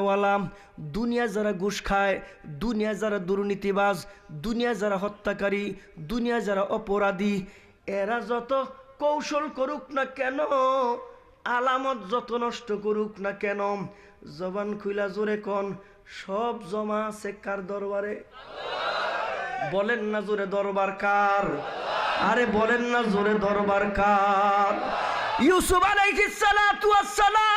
ওয়ালা দুনিয়া যারা ঘুষ খায়, দুনিয়া যারা দুর্নীতিবাজ, দুনিয়া যারা হত্যাকারী, দুনিয়া যারা অপরাধী, এরা যত কৌশল করুক না কেন, আলামত যত নষ্ট করুক না কেন, জবান খুইলা জোরে কন, সব জমা আছে কার দরবারে? বলেন না জোরে দরবার কার? আরে বলেন না জোরে দরবার কার? ইউসুফ আলাইহিস সালাতু ওয়াস সালাম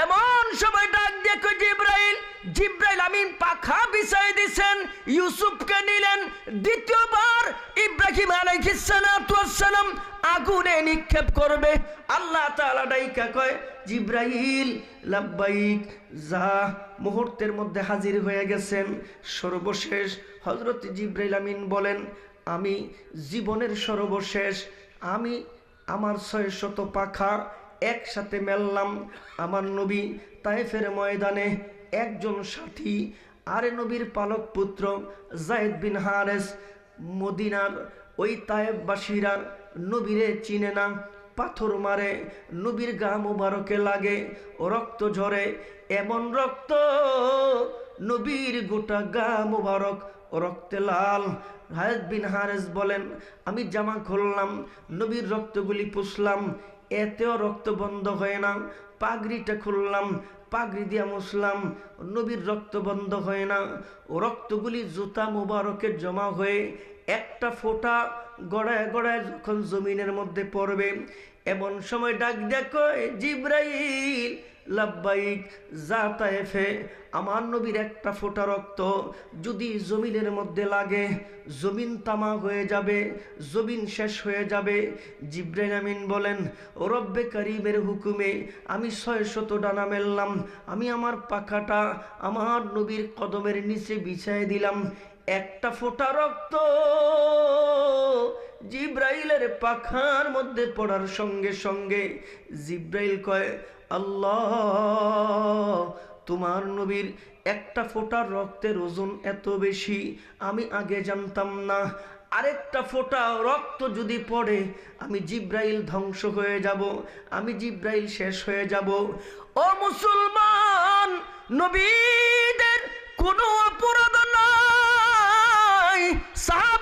এমন সময় ডাক কই জিব্রাইল জিব্রাইল, আমিন পাখা বিছাই দিছেন, ইউসুফকে নিলেন, দ্বিতীয়বার ইব্রাহিম আলাইহিস সালাতু ওয়াস সালাম আগুনে নিক্ষেপ করবে। আল্লাহ তাআলা ডাইকা কয়, জিব্রাইল, লাব্বাইক, যা মুহূর্তের মধ্যে হাজির হয়ে গেছেন, সর্বশেষ হজরত জিব্রাইল আমিন বলেন, আমি জীবনের সর্বশেষ, আমি আমার ছয় শত পাখা একসাথে মেললাম আমার নবী তাইফের ময়দানে একজন সাথী, আরে নবীর পালক পুত্র জায়দ বিন হারেস। মদিনার ওই তায়েববাসীরা নবীরে চিনে না, পাথর মারে, নবীর গা মুবারকে লাগে, রক্ত ঝরে, এমন রক্ত নবীর গোটা গা মুবারক, রক্তে লাল। হায়দ বিন হারেস বলেন, আমি জামা খুললাম, নবীর রক্তগুলি পুষলাম এতেও রক্ত বন্ধ হয় না। পাগড়িটা খুললাম, পাগড়ি দিয়া মুসলাম নবীর রক্ত বন্ধ হয় না। রক্তগুলি জুতা মুবারকে জমা হয়ে একটা ফোঁটা গড়ায় গড়ায় যখন জমিনের মধ্যে পড়বে, এমন সময় ডাক দেখো জিব্রাইল লাব্বাইক যা তায়েফে আমার নবীর একটা ফোটা রক্ত, যদি জমিনের মধ্যে লাগে, জমিন তামা হয়ে যাবে, জমিন শেষ হয়ে যাবে। জিব্রাইল আমিন বলেন রব্বে করিমের হুকুমে আমি ছয় শত ডানা মেললাম, আমি আমার পাখাটা আমার নবীর কদমের নিচে বিছায় দিলাম। একটা ফোটা রক্ত জিব্রাইলের পাখার মধ্যে পড়ার সঙ্গে সঙ্গে জিব্রাইল কয় আল্লাহ, তোমার নবীর একটা ফোঁটার রক্তের ওজন এত বেশি, আমি আগে জানতাম না। আরেকটা ফোঁটা রক্ত যদি পড়ে, আমি জিব্রাইল ধ্বংস হয়ে যাব, আমি জিব্রাইল শেষ হয়ে যাব। ও মুসলমান, নবীদের কোনো অপরাধ নাই। সাহাবায়ে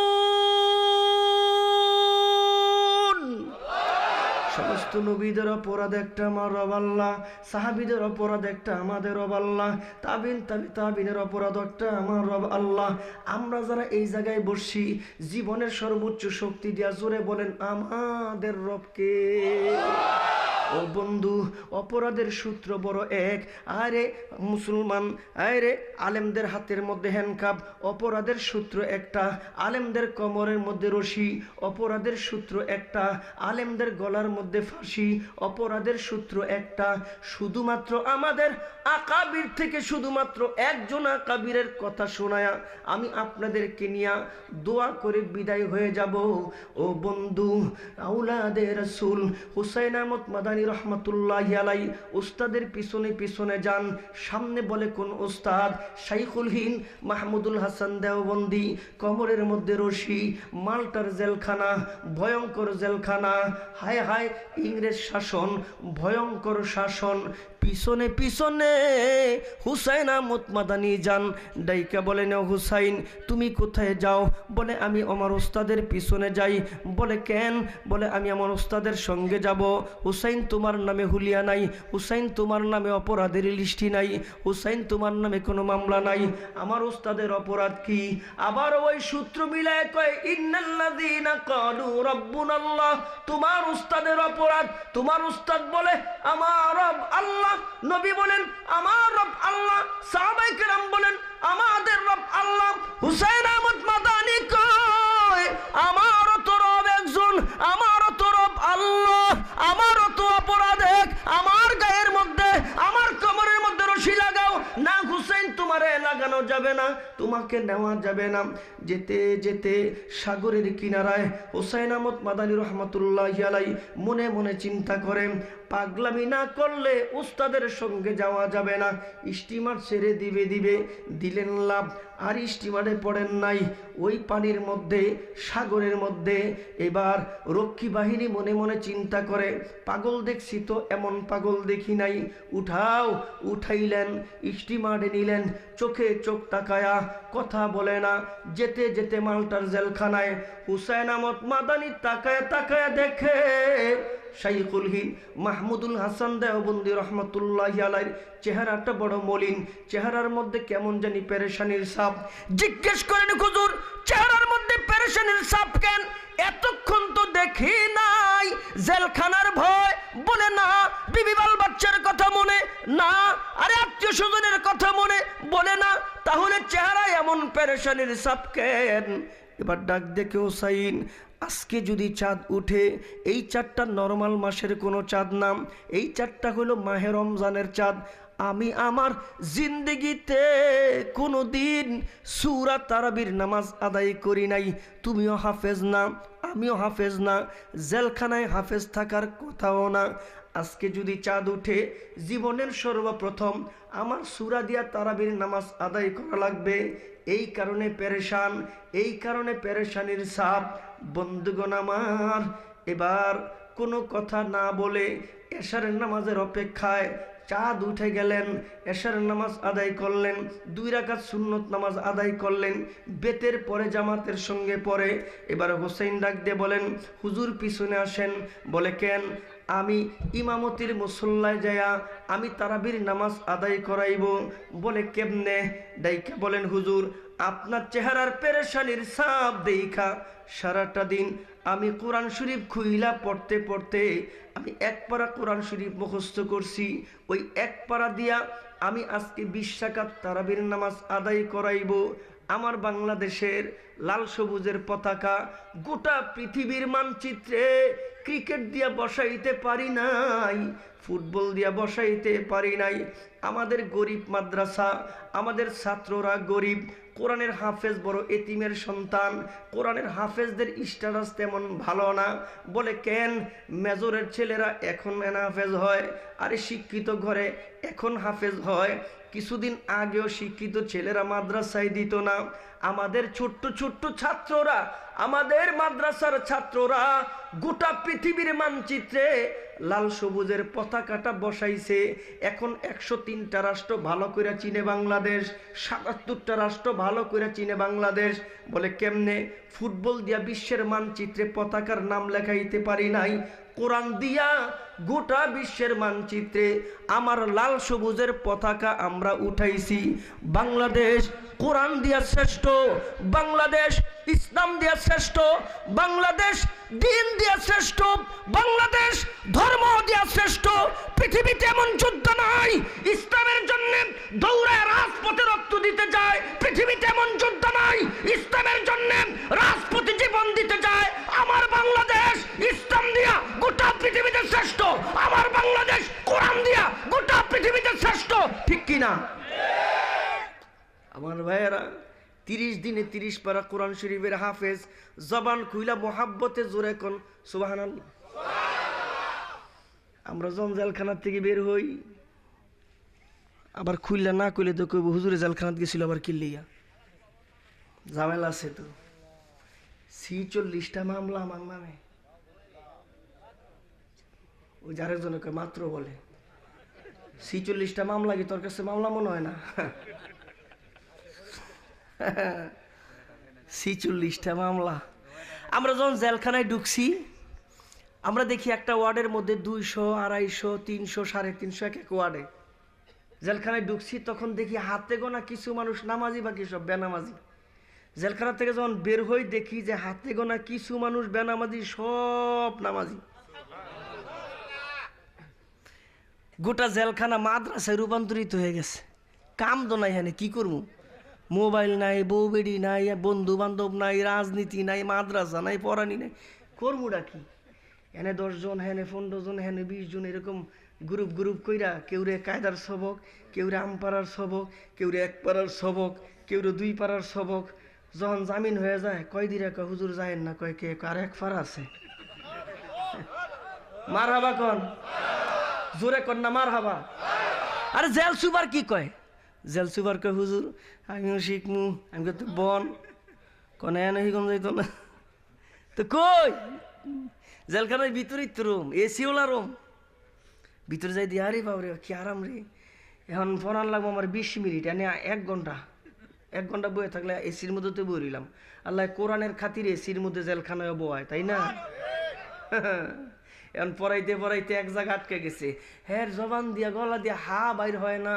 সমস্ত নবীদের অপরাধ একটা আমার আল্লাহ সাহাবিদের অপরাধ একটা আমাদের আল্লাহ তাবিন তাবি, তাবিনের অপরাধ একটা আমার রব আল্লাহ আমরা যারা এই জায়গায় বসি, জীবনের সর্বোচ্চ শক্তি দিয়া জোরে বলেন, আমাদের রবকে। ও বন্ধু, অপরাধের সূত্র বড় এক। আরে মুসলমান, আরে আলেমদের হাতের মধ্যে হ্যান্ডকাপ অপরাধের সূত্র একটা। আলেমদের কোমরের মধ্যে রশি, অপরাধের সূত্র একটা। আলেমদের গলার মধ্যে ফাঁসি, অপরাধের সূত্র একটা। শুধুমাত্র আমাদের আকাবির থেকে শুধুমাত্র একজন আকাবিরের কথা শোনায়া আমি আপনাদেরকে নিয়ে দোয়া করে বিদায় হয়ে যাব। ও বন্ধু আউলাদের রসুল, হুসাইন আহমদ মাদানী রহমতুল্লাহ আলাই উস্তাদের পিছনে পিছনে যান। সামনে বলে, কোন উস্তাদ? শাইখুল হিন মাহমুদুল হাসান দেওবন্দি কমরের মধ্যে রশি, মাল্টার জেলখানা, ভয়ঙ্কর জেলখানা। হায় হায়, ইংরেজ শাসন, ভয়ঙ্কর শাসন। পিছনে পিছনে। হুসাইন আহমদ মাদানি যান। ডাইকা বলেন "ও হুসাইন, তুমি কোথায় যাও? বলে, আমি আমার ওস্তাদের পিছনে যাই। বলে, কেন? বলে, আমি আমার ওস্তাদের সঙ্গে যাব। হুসাইন, তোমার নামে হুলিয়া নাই। হুসাইন, তোমার নামে অপরাধের লিস্টি নাই। হুসাইন, তোমার নামে কোনো মামলা নাই। আমার ওস্তাদের অপরাধ কি? আবার ওই সূত্র মিলায় কয় রাব্বুনাল্লাহ, তোমার উস্তাদের অপরাধ। তোমার উস্তাদ বলে, আমার আল্লাহ নবী বলেন আমার রব আল্লাহ সাহাবায়ে কেরাম বলেন আমাদের রব আল্লাহ হুসাইন আহমদ মাদানি কয় আমারও তো রব একজন আমারও তো রব আল্লাহ আমারও তো অপরাধ এক আমার গায়ের মধ্যে আমার কোমরের মধ্যে রশি লাগাও তোমারে লাগানো যাবে না, তোমাকে নেওয়া যাবে না। যেতে যেতে সাগরের কিনারায় হোসাইন আহমদ মাদানী রহমতুল্লাহ আলাই মনে মনে চিন্তা করেন পাগলামি না করলে উস্তাদের সঙ্গে যাওয়া যাবে না। স্টিমার ছেড়ে দিবে দিবে, দিলেন লাভ। আর স্টিমারে পড়েন নাই। ওই পানির মধ্যে, সাগরের মধ্যে। এবার রক্ষী বাহিনী মনে মনে চিন্তা করে, পাগল দেখছি তো, এমন পাগল দেখি নাই। উঠাও, উঠাইলেন স্টিমারে নিলেন, চোখে চোখ তাকায়া কথা বলে না। যেতে যেতে মালটার জেলখানায় হুসাইন আহমদ মাদানি তাকায় তাকায় দেখে শাইকুল হিন মাহমুদুল হাসান দেওবন্দি রহমতুল্লাহ আলাইর চেহারাটা বড় মলিন। চেহারার মধ্যে কেমন জানি পেরেশানির সাপ। জিজ্ঞেস করেন হুজুর, চেহারার মধ্যে পেরেশানির সাপ কেন? এতক্ষণ তো দেখি নাই। জেলখানার ভয়, বলে না। বিবি বাল বাচ্চার কথা মনে, না। আরে আত্মীয় স্বজনের কথা মনে, বলে না। তাহলে চেহারা এমন পেরেশানির সাপ কেন? এবার ডাক দেখে ওসাইন আজকে যদি চাঁদ উঠে, এই চাঁদটা নর্মাল মাসের কোনো চাঁদ নাম এই চাঁদটা হলো মাহে রমজানের চাঁদ। আমি আমার জিন্দগিতে কোনো দিন সুরা তারাবির নামাজ আদায় করি নাই। তুমিও হাফেজ না, আমিও হাফেজ না, জেলখানায় হাফেজ থাকার কথাও না। আজকে যদি চাঁদ উঠে, জীবনের সর্বপ্রথম আমার সুরা দিয়া তারাবির নামাজ আদায় করা লাগবে। এই কারণে পেরেশান, এই কারণে পেরেশানির সাপ। বন্ধুগণ আমার, এবার কোনো কথা না বলে এশারের নামাজের অপেক্ষায় চাঁদ উঠে গেলেন এশার নামাজ আদায় করলেন, দুই রাকাত সুন্নত নামাজ আদায় করলেন, বেতের পরে জামাতের সঙ্গে পরে। এবার হোসেন ডাক দিয়ে বলেন, হুজুর পিছনে আসেন। বলে, কেন? আমি ইমামতির মুসল্লায় যায়া আমি তারাবির নামাজ আদায় করাইব। বলে কেমনে? ডাইকা বলেন, হুজুর, আপনার চেহারার পেরেশানির সাপ দেইখা সারাটা দিন আমি কোরআন শরীফ খুইলা পড়তে পড়তে আমি এক পারা কোরআন শরীফ মুখস্থ করছি। ওই এক পারা দিয়া আমি আজকে বিশ্বাকাত তারাবির নামাজ আদায় করাইব। আমার বাংলাদেশের লাল সবুজের পতাকা গোটা পৃথিবীর মানচিত্রে ক্রিকেট দিয়া বসাইতে পারি নাই, ফুটবল দিয়া বসাইতে পারি নাই। আমাদের গরিব মাদ্রাসা, আমাদের ছাত্ররা গরিব কোরআনের হাফেজ বড় এতিমের সন্তান। কোরআনের হাফেজদের স্ট্যাটাস তেমন ভালো না। বলে, কেন? মেজরের ছেলেরা এখন হাফেজ হয়। আরে, শিক্ষিত ঘরে এখন হাফেজ হয়। কিছুদিন আগেও শিক্ষিত ছেলেরা মাদ্রাসায় দিত না। আমাদের ছোট্ট ছোট্ট ছাত্ররা, আমাদের মাদ্রাসার ছাত্ররা গোটা পৃথিবীর মানচিত্রে লাল সবুজের পতাকাটা বসাইছে। এখন একশো তিনটা রাষ্ট্র ভালো করে চিনে বাংলাদেশ, সাতাত্তরটা রাষ্ট্র ভালো করে চিনে বাংলাদেশ। বলে কেমনে? ফুটবল দিয়া বিশ্বের মানচিত্রে পতাকার নাম লেখাইতে পারি নাই। কোরআন দিয়া গোটা বিশ্বের মানচিত্রে আমার লাল সবুজের পতাকা আমরা উঠাইছি। বাংলাদেশ কোরআন দিয়া শ্রেষ্ঠ, বাংলাদেশ, ইসলাম দিয়া শ্রেষ্ঠ, বাংলাদেশ দিন দিয়া শ্রেষ্ঠ, বাংলাদেশ ধর্ম দিয়া শ্রেষ্ঠ, পৃথিবীতে এমন যুদ্ধ নাই। ইসলামের জন্য দৌড়ায় রাজপথে রক্ত দিতে যায়, পৃথিবীতে এমন যুদ্ধ নাই। ইসলামের জন্য রাজপথে জীবন দিতে যায়। আমার বাংলাদেশ ইসলাম দিয়া গোটা পৃথিবীতে শ্রেষ্ঠ। আমার বাংলাদেশ কোরআন দিয়া গোটা পৃথিবীতে শ্রেষ্ঠ। ঠিক কিনা? আমার ভাইয়েরা, তিরিশ দিনে তিরিশ পারা কোরআন শরীফের হাফেজ, জবান খুইলা মোহাব্বতে জোরে কোন? সুবাহান আমরা যখন জেলখানার থেকে বের হই। আবার খুললে না কইলে তো কইব, হুজুরে জেলখানাত গেছিল আবার কিল্লিয়া। ঝামেলা আছে তো। ছিচল্লিশটা মামলা আমার নামে। ওই যার একজনকে মাত্র বলে। সি ছিচল্লিশটা মামলা কি তোর কাছে মামলা মনে হয় না? ছিচল্লিশটা মামলা। আমরা যখন জেলখানায় ঢুকছি, আমরা দেখি একটা ওয়ার্ডের মধ্যে দুইশো, আড়াইশো, তিনশো, সাড়ে তিনশো এক এক ওয়ার্ডে। জেলখানায় ঢুকছি, তখন দেখি হাতে গোনা কিছু মানুষ নামাজি বাকি সব বেনামাজি। জেলখানা থেকে যখন বের হই, দেখি যে হাতে গোনা কিছু মানুষ বেনামাজি, সব নামাজি। গোটা জেলখানা মাদ্রাসায় রূপান্তরিত হয়ে গেছে। কাম তো নাই হ্যাঁ কি করব? মোবাইল নাই বউ বেড়ি নাই বন্ধু বান্ধব নাই, রাজনীতি নাই, মাদ্রাসা নাই, পড়ানি নাই। করবুটা কি? এনে দশজন, হেনে পনেরো জন হেনে বিশ জন এরকম গ্রুপ গ্রুপ কইরা কেউ রে কায়দার সবক, কেউ রে আমপাড়ার সবক, কেউ রে এক পাড়ার সবক, কেউ রে দুই পাড়ার সবক। যখন জামিন হয়ে যায়, কয় দিরা কয়, হুজুর যায় না, কয় কে আর এক পাড়া আছে? মার হাবা কন? জোরে কন না মার হাবা আরে জেল সুবার কি কয়? জেল সুবার কয় হুজুর আমিও শিখমু আমি তুই বন কনে এনে শিখম যাইতো না তো কই জেলখানার ভিতরেই তো রুম এসিওলা রুম ভিতরে যাই দিয়ে আরে বাবরে কি আরাম রে এখন ফোনার লাগবো আমার বিশ মিনিট, এনে এক ঘণ্টা এক ঘণ্টা বয়ে থাকলে এসির মধ্যে তো বইলাম আল্লাহ কোরআনের খাতির এসির মধ্যে জেলখানায় বয় তাই না? এখন পড়াইতে পড়াইতে এক জায়গা আটকে গেছে। হ্যাঁ জবান দিয়া, গলা দিয়া, হা বাইর হয় না।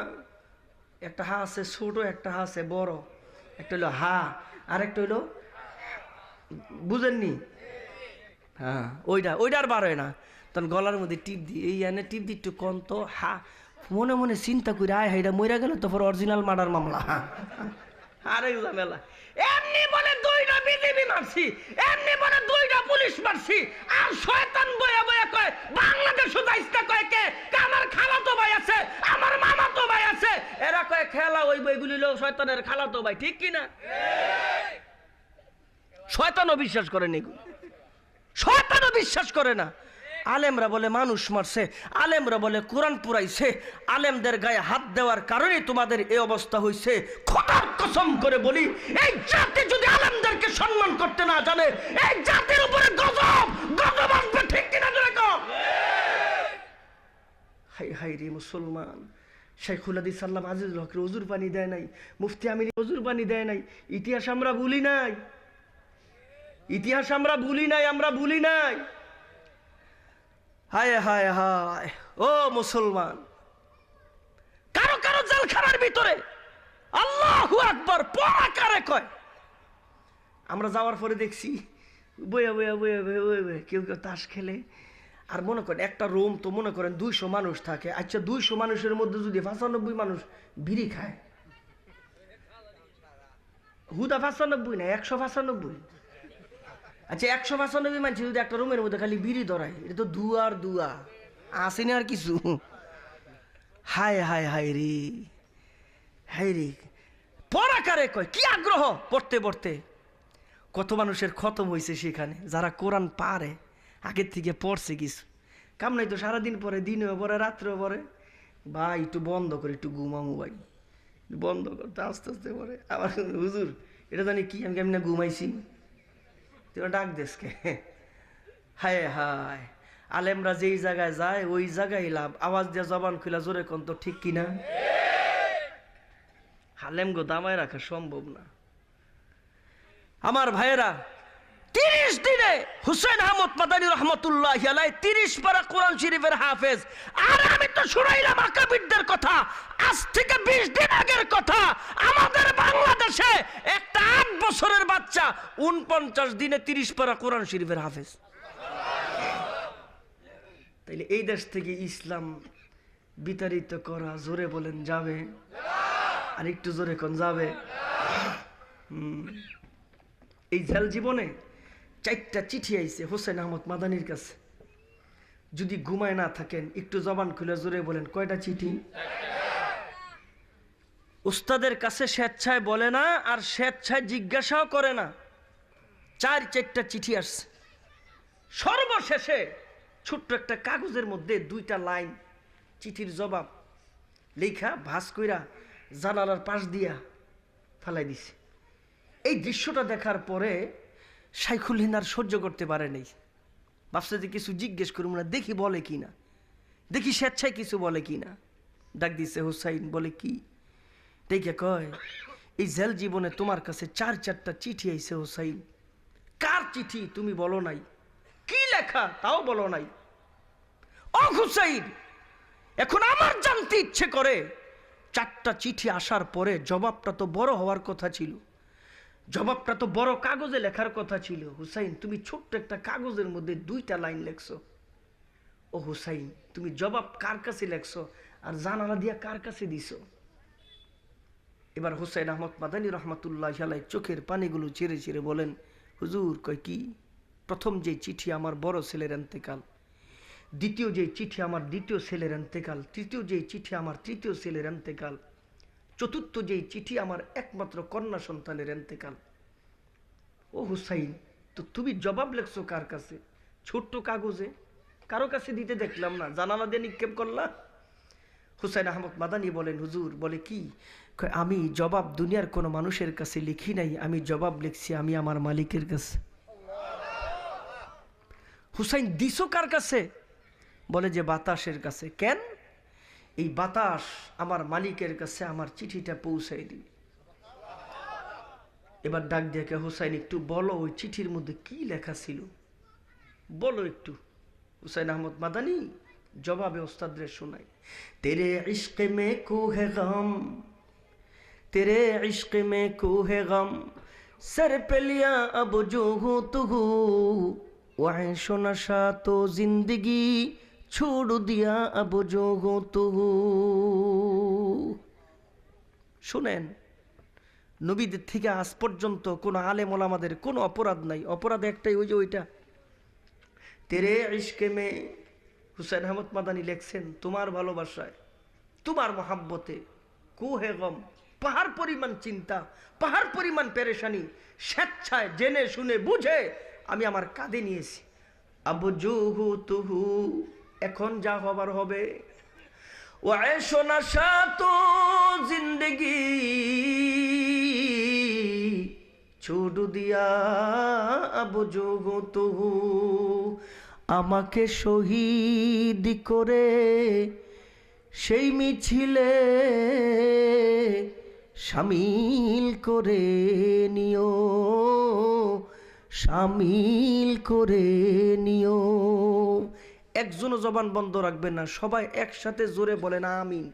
একটা হা আছে ছোট একটা হা আছে বড়। একটা হইল হা আর একটা হইল বুঝেননি? হ্যাঁ ওইটা ওইটা আর হয় না। তখন গলার মধ্যে টিপ দিই এই এনে টিপ দি, একটু কম তো হা, মনে মনে চিন্তা করি আয় হাইটা মরে গেল, তো অরিজিনাল মার্ডার মামলা। আরেক ঝামেলা এমনি বলে দুইটা বিজেপি মারছি, এমনি বলে দুইটা পুলিশ মারছি, আর শয়তান বয়া বয়া কয় বাংলাদেশ দাইস্তা কয় কে? আমার খালাতো ভাই আছে, আমার মামাতো ভাই আছে। এরা কয়, খেলা ওই বইগুলি লোক শয়তানের খালাতো ভাই ঠিক কি না শয়তানও বিশ্বাস করে এগুলো শয়তানও বিশ্বাস করে না। আলেমরা বলে মানুষ মারছে, আলেমরা বলে কোরআন পুরাইছে, আলেমদের গায়ে হাত দেওয়ার কারণে তোমাদের এই অবস্থা হয়েছে খোদার কসম করে বলি, এই জাতি যদি আলেমদেরকে সম্মান করতে না জানে, এই জাতির উপরে গজব গজব আসবে ঠিক কিনা হাই হাই রে মুসলমান শেখুল আদি সাল্লাম আজিজুল হকরে অজুর পানি দেয় নাই, মুফতি আমির অজুর পানি দেয় নাই, ইতিহাস আমরা ভুলি নাই, ইতিহাস আমরা ভুলি নাই, আমরা ভুলি নাই। হায় হায় হায়, ও মুসলমান। কারও কারও জেলখানার ভিতরে আল্লাহু আকবার পড়া কারে কয়। আমরা যাওয়ার পরে দেখছি বইয়া বইয়া বইয়া বইয়া বইয়া কেউ কেউ তাস খেলে। আর মনে করেন একটা রুম তো মনে করেন দুইশো মানুষ থাকে। আচ্ছা দুইশো মানুষের মধ্যে যদি পঁচানব্বই মানুষ বিড়ি খায়, হুদা পঁচানব্বই না, একশো পঁচানব্বই? আচ্ছা একশো পঁচানব্বই মানুষ যদি একটা রুমের মধ্যে খালি বিড়ি ধরায়। এটা তো দুয়া আর দুয়া। আসেনি আর কিছু। হায় হায় হায় রে। হায় রে। পড়া কারে কয়, কি আগ্রহ? পড়তে পড়তে। কত মানুষের খতম হয়েছে সেখানে, যারা কোরআন পারে, আগের থেকে পড়ছে কিছু। কাম নাই তো, সারাদিন পরে, দিনেও পরে, রাত্রেও পরে। ভাই, একটু বন্ধ করে, একটু ঘুমামু ভাই। বন্ধ করতে আস্তে আস্তে পরে। আবার হুজুর, এটা জানি কি, আমি কেমন ঘুমাইছি? তুই ডাক দিসকে হায় হায়। আলেমরা যেই জায়গায় যায়, ওই জায়গায় লাভ। আওয়াজ দিয়ে জবান খুলা জোরে কোন তো ঠিক কিনা? আলেম গো দামায় রাখা সম্ভব না। আমার ভাইয়েরা তিরিশ দিনে হুসেন আহমদ মাদানী রহমতুল্লাহ তিরিশ পারা কোরআন শরীফের হাফেজ। আর আমি তো শুনাইলাম আকাবিরদের কথা, আজ থেকে বিশ দিন আগের কথা। আমাদের বাংলাদেশে একটা আট বছরের বাচ্চা উনপঞ্চাশ দিনে তিরিশ পারা কোরআন শরীফের হাফেজ। তাইলে এই দেশ থেকে ইসলাম বিতাড়িত করা জোরে বলেন যাবে? আর একটু জোরে কোন যাবে? এই জেল জীবনে চারটা চিঠি আইছে হোসেন আহমদ মাদানির কাছে। যদি ঘুমায় না থাকেন, একটু জবান খুলে জোরে বলেন, কয়টা চিঠি? উস্তাদের কাছে স্বেচ্ছায় বলে না আর স্বেচ্ছায় জিজ্ঞাসাও করে না। চার চারটা চিঠি আসছে। সর্বশেষে ছোট্ট একটা কাগজের মধ্যে দুইটা লাইন চিঠির জবাব লেখা ভাস কইরা জানালার পাশ দিয়া ফালাই দিছে। এই দৃশ্যটা দেখার পরে সাইকুল হিনার সহ্য করতে পারে নাই। ভাবছে কিছু জিজ্ঞেস করুম না দেখি বলে কি না? দেখি স্বেচ্ছায় কিছু বলে কি না? ডাক দিছে হুসাইন, বলে কি? দেখে কয়, এই জেল জীবনে তোমার কাছে চার চারটা চিঠি আইছে হুসাইন। কার চিঠি তুমি বলো নাই? কি লেখা তাও বলো নাই? ও হুসাইন, এখন আমার জানতে ইচ্ছে করে, চারটা চিঠি আসার পরে জবাবটা তো বড় হওয়ার কথা ছিল। জবাবটা তো বড় কাগজে লেখার কথা ছিল। হুসাইন, তুমি ছোট্ট একটা কাগজের মধ্যে দুইটা লাইন লেখছো। ও হুসাইন, তুমি জবাব কার কাছে লেখছো আর জানালা দিয়া কার কাছে দিছো? এবার হুসাইন আহমদ মাদানী রহমতুল্লাহ আলাই চোখের পানিগুলো ছেড়ে ছেড়ে বলেন, হুজুর, কয় কি? প্রথম যে চিঠি আমার বড় ছেলের এন্তেকাল, দ্বিতীয় যে চিঠি আমার দ্বিতীয় ছেলের এন্তেকাল, তৃতীয় যে চিঠি আমার তৃতীয় ছেলের এন্তেকাল চতুর্থ যেই চিঠি আমার একমাত্র কন্যা সন্তানের এন্তেকাল। ও হুসাইন, তো তুমি জবাব লেখছো কার কাছে? ছোট্ট কাগজে? কারও কাছে দিতে দেখলাম না, জানালা দিয়ে নিক্ষেপ করলা? হুসাইন আহমদ মাদানি বলেন, হুজুর, বলে, কি? আমি জবাব দুনিয়ার কোনো মানুষের কাছে লিখি নাই, আমি জবাব লিখছি আমি আমার মালিকের কাছে। হুসাইন, দিছো কার কাছে? বলে, যে বাতাসের কাছে। কেন? এই বাতাস আমার মালিকের কাছে আমার চিঠিটা পৌঁছাই দিবে এবার ডাক দিয়াকে হুসাইন, একটু বলো ওই চিঠির মধ্যে কি লেখা ছিল? বলো একটু। হুসাইন আহমদ মাদানি, জবাবে ওস্তাদের শোনাই। তেরে ইস্কে মে কুহে গম, তেরে ইস্কে মে কুহে গম, সের পেলিয়া আবু জুহু তুহু ওয়াই সোনা তো জিন্দগি ছোড় দিয়া আব জগত শোনেন নবীদের থেকে আজ পর্যন্ত কোনো আলেম আমাদের কোনো অপরাধ নাই। অপরাধ একটাই, ওই যে ওইটা। তেরে ইস্কে মে হুসেন আহমদ মাদানি লেখছেন, তোমার ভালোবাসায়, তোমার মহাব্বতে কুহেগম পাহাড় পরিমাণ চিন্তা, পাহাড় পরিমাণ পেরেশানি, স্বেচ্ছায় জেনে শুনে বুঝে আমি আমার কাঁধে নিয়েছি। আবু জুহু তুহু এখন যা হবার হবে। জিন্দগি ছোট দিয়া জুহু তুহু আমাকে শহীদ করে সেই মিছিলে সামিল করে নিও, সামিল করে নিও। একজনও জবান বন্ধ রাখবেন না, সবাই একসাথে জোরে বলেন, আমিন।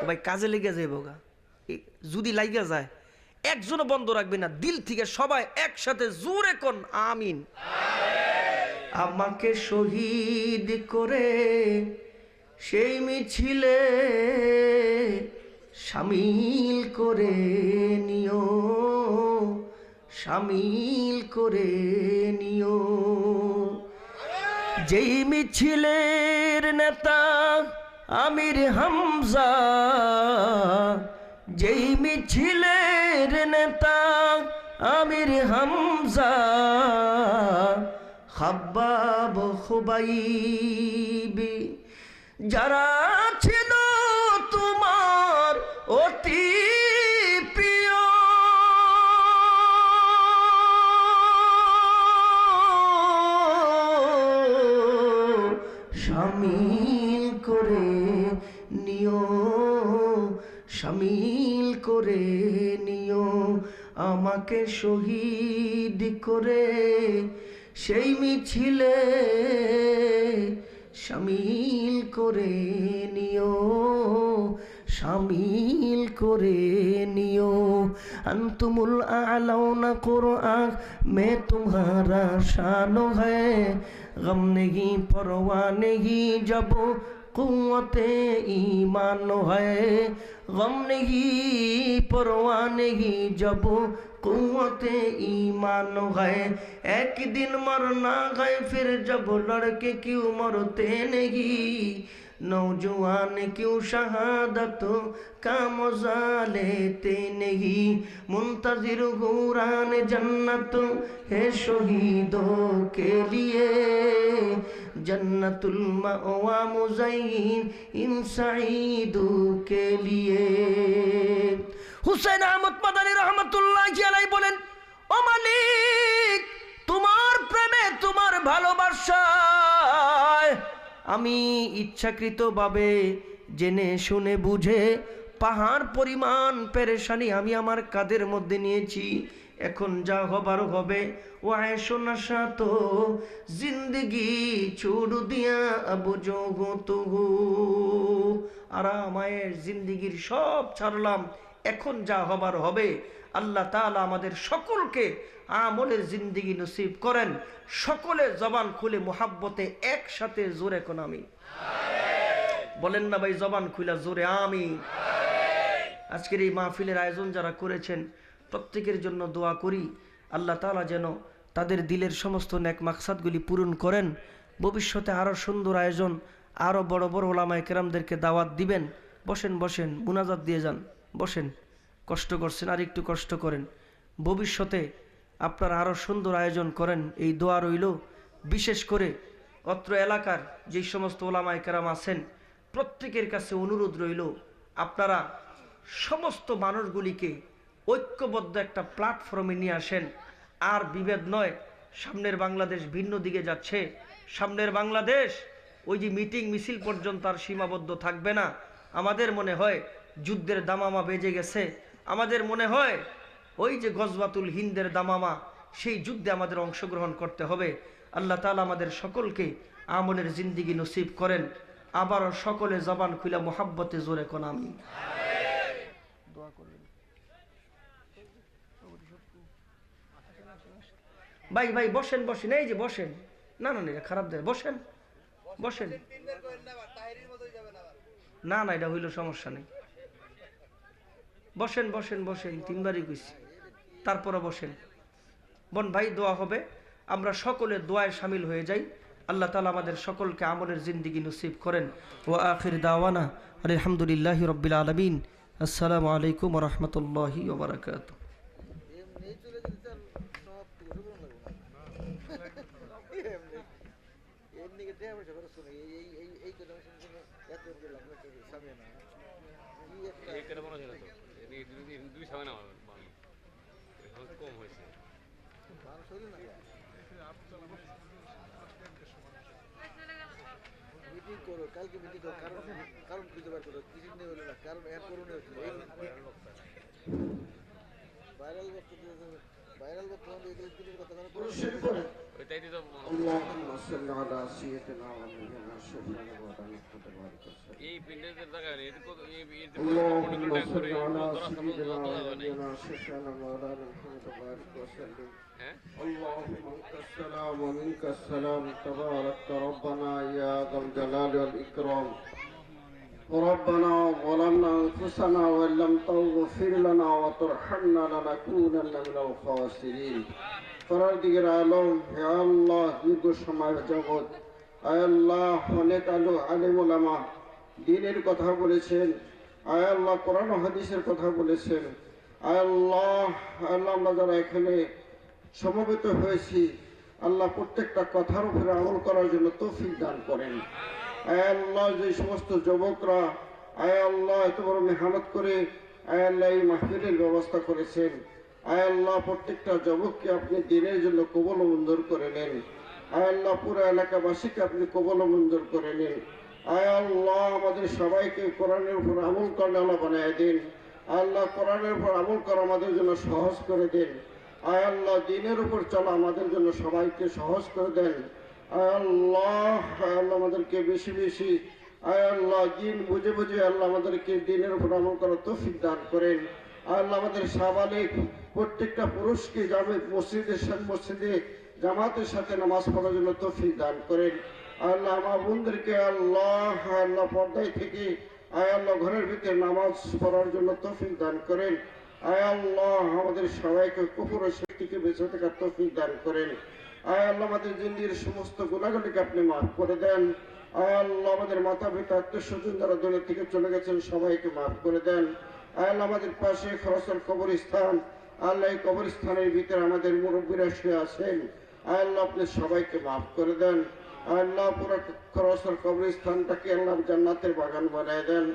ও ভাই, কাজে লেগে যায় বোগা। যদি লাইগা যায়, একজনও বন্ধ রাখবেন না, দিল থেকে সবাই একসাথে জোরে কোন, আমিন। আমাকে শহীদ করে সেই মিছিলে সামিল করে নিও, সামিল করে নিও। যেই মিছিলের নেতা আমির হামজা যেই মিছিলের নেতা আমির হামজা খাবাব খুবাইবি যারা আমাকে শহীদ করে সেই মিছিলে সামিল করে নিও, সামিল করে নিও। আন্তমুল আলাউনা করো আখ মে তোমারা শান হম গম নেহি পরোয়া নেহি যাব কুয়তে ইমান হ্যাঁ। গম নেহি পরোয়া নেহি যাব कुवते ईमान है एक दिन मरना है फिर जब लड़के क्यों मरते नहीं नौजवान क्यों शहादत का मजा लेते नहीं मुंतजिर हुरान जन्नत है शहीदों के लिए जन्नतुल मअवा मुज़य्यिन इन सईदों के लिए হুসেন আহমদ মাদানী রহমতুল্লাহ আলাই বলেন, ও মালিক, তোমার প্রেমে তোমার ভালোবাসায় আমি ইচ্ছাকৃতভাবে জেনে শুনে বুঝে পাহাড় পরিমাণ পেরেশানি আমি আমার কাদের মধ্যে নিয়েছি। এখন যা হবার হবে। ও আয়সনাশা তো জিন্দগি ছুড় দিয়া বুঝো তুহু আরামায়ের জিন্দিগির সব ছাড়লাম। এখন যা হবার হবে আল্লাহ তাআলা আমাদের সকলকে আমলের জিন্দিগি নসিব করেন। সকলে জবান খুলে মোহাব্বতে একসাথে জোরে কোন আমি। বলেন না ভাই জবান খুলে জোরে আমি আজকের এই মাহফিলের আয়োজন যারা করেছেন প্রত্যেকের জন্য দোয়া করি আল্লাহ তাআলা যেন তাদের দিলের সমস্ত ন্যাক মাকসাদগুলি পূরণ করেন। ভবিষ্যতে আরও সুন্দর আয়োজন আরও বড় বড় ওলামায় কেরামদেরকে দাওয়াত দিবেন। বসেন বসেন মুনাজাত দিয়ে যান। বসেন, কষ্ট করছেন, আর একটু কষ্ট করেন। ভবিষ্যতে আপনারা আরও সুন্দর আয়োজন করেন, এই দোয়া রইল। বিশেষ করে অত্র এলাকার যেই সমস্ত ওলামায় কেরাম আছেন, প্রত্যেকের কাছে অনুরোধ রইল, আপনারা সমস্ত মানুষগুলিকে ঐক্যবদ্ধ একটা প্ল্যাটফর্মে নিয়ে আসেন। আর বিভেদ নয়, সামনের বাংলাদেশ ভিন্ন দিকে যাচ্ছে। সামনের বাংলাদেশ, ওই যে মিটিং, মিছিল পর্যন্ত আর সীমাবদ্ধ থাকবে না। আমাদের মনে হয় যুদ্ধের দামামা বেজে গেছে। আমাদের মনে হয় ওই যে গজবাতুল হিন্দের দামামা সেই যুদ্ধে আমাদের অংশগ্রহণ করতে হবে। আল্লাহ তালা আমাদের সকলকে আমলের জিন্দিগি নসিব করেন। আবারও সকলে জবান খুলে মোহাব্বতে জোরে কোন আমি ভাই ভাই বসেন বসেন এই যে বসেন। না না না এটা খারাপ দেয়। বসেন বসেন। না না এটা হইল সমস্যা নেই। বসেন বসেন বসেন, তিনবারই কইছি। তারপরে বসেন। বোন ভাই, দোয়া হবে। আমরা সকলে দোয়ায় সামিল হয়ে যাই। আল্লাহ তালা আমাদের সকলকে আমলের জিন্দিগি নসিব করেন। ও আখির দাওয়ানা আলহামদুলিল্লাহ রবিল আলমিন। আসসালামু আলাইকুম রহমতুল্লাহি ওবরাকাত এই দুই না কম হয়েছে মিটিং করো কালকে মিটিং করো কারণ কারণ খুঁজে বার করো কিছু নিয়ে হলো না কারণ এর করুন ভাইরাল বক্তব্য ভাইরাল বক্তব্য এগুলো কথা اللہم صلی علی سیدنا و نبینا شفیان و رحمت بارک و سلیم اللہم السلام و منک السلام تبارک ربنا یا عظم جلال والاکرام۔ ربنا ظلمنا انفسنا ولم تغفر لنا وترحمنا لنکونن من الخاسرین۔ آمین করার দিকের আলম, হে আল্লাহ, দীর্ঘ সময় জগৎ। আল্লাহ, অনেক আলো, আলেম ওলামা দিনের কথা বলেছেন। আল্লাহ, কোরআন হাদিসের কথা বলেছেন। আল্লাহ আল্লাহ, আমরা যারা এখানে সমবেত হয়েছি, আল্লাহ প্রত্যেকটা কথার উপরে আমল করার জন্য তৌফিক দান করেন। আয় আল্লাহ, যে সমস্ত যুবকরা, আয় আল্লাহ, এত বড় মেহনত করে আয় আল্লাহ এই মাহফিলের ব্যবস্থা করেছেন। আয় আল্লাহ, প্রত্যেকটা যুবককে আপনি দিনের জন্য কবল মঞ্জুর করে নেন। আয় আল্লাহ, পুরো এলাকাবাসীকে আপনি কবল মঞ্জুর করে নিন। আয় আল্লাহ, আমাদের সবাইকে কোরআনের উপর আমল আল্লাহ বানায় দিন। আল্লাহ, কোরআনের উপর আমল করা আমাদের জন্য সহজ করে দিন। আয় আল্লাহ, দিনের উপর চলা আমাদের জন্য সবাইকে সহজ করে দেন। আয় আল্লাহ আয় আল্লাহ আমাদেরকে বেশি বেশি, আয় আল্লাহ, দিন বুঝে বুঝে আল্লাহ আমাদেরকে দিনের উপর আমল করার তৌফিক দান করেন। আয় আল্লাহ আমাদের সাবালিক প্রত্যেকটা পুরুষকে যাবে মসজিদের মসজিদে জামাতের সাথে নামাজ পড়ার জন্য তৌফিক দান করেন। আল্লাহ আমার বোনদেরকে আল্লাহ আল্লাহ পর্দায় থেকে আয় আল্লাহ ঘরের ভিতরে নামাজ পড়ার জন্য তৌফিক দান করেন। আয় আল্লাহ আমাদের সবাইকে কুকুর ও শক্তিকে বেঁচে থাকার তৌফিক দান করেন। আয় আল্লাহ আমাদের জিন্দির সমস্ত গুণাগুলিকে আপনি মাফ করে দেন। আয় আল্লাহ আমাদের মাতা পিতা আত্মীয় স্বজন যারা দূরের থেকে চলে গেছেন, সবাইকে মাফ করে দেন। আয় আল্লাহ আমাদের পাশে খরসর কবরস্থান আল্লাহ কবরস্থানের ভিতরে আমাদের মুরব্বীরা শুয়ে আছেন। আল্লাহ, আপনি সবাইকে মাফ করে দেন। আল্লাহ, পুরো খরসর কবরস্থানটাকে আল্লাহ জান্নাতের বাগান বানায় দেন।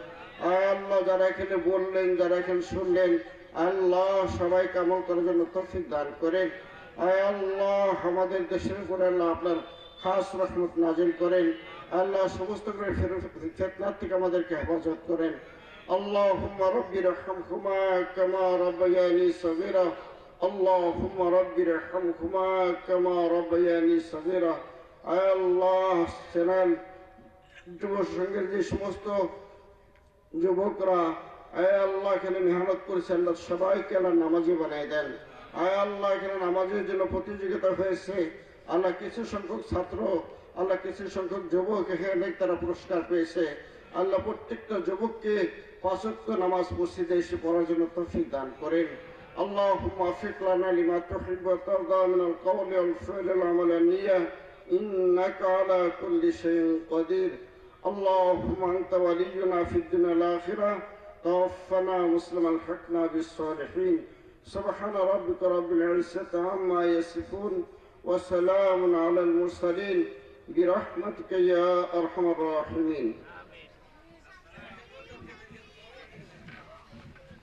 আল্লাহ, যারা এখানে বললেন, যারা এখানে শুনলেন, আল্লাহ সবাই আমল করার জন্য তৌফিক দান করেন। আল্লাহ, আমাদের দেশের উপরে আল্লাহ আপনার খাস রহমত নাজিল করেন। আল্লাহ সমস্ত করে ফেতনার থেকে আমাদেরকে হেফাজত করেন। اللهم رب ارحمهما كما ربياني صغيرا اللهم رب ارحمهما كما ربياني صغيرا আয় আল্লাহ সেনাল যুব সংঘের যে সমস্ত যুবকরা আয় আল্লাহ এখানে মেহনত করেছে আল্লাহ সবাইকে আল্লাহ নামাজি বানাই দেন আয় আল্লাহ এখানে নামাজের জন্য প্রতিযোগিতা হয়েছে আল্লাহ কিছু সংখ্যক ছাত্র আল্লাহ কিছু সংখ্যক যুবক এখানে তারা পুরস্কার পেয়েছে আল্লাহ প্রত্যেকটা যুবককে পাঁচক্য নামাজ মসজিদে এসে পড়ার জন্য তৌফিক দান করেন اللهم وفق لنا لما تحب وترضى من القول والفعل والعمل النية إنك على كل شيء قدير اللهم أنت ولينا في الدنيا الآخرة توفنا مسلما الحقنا بالصالحين سبحان ربك رب العزة عما يصفون وسلام على المرسلين برحمتك يا أرحم الراحمين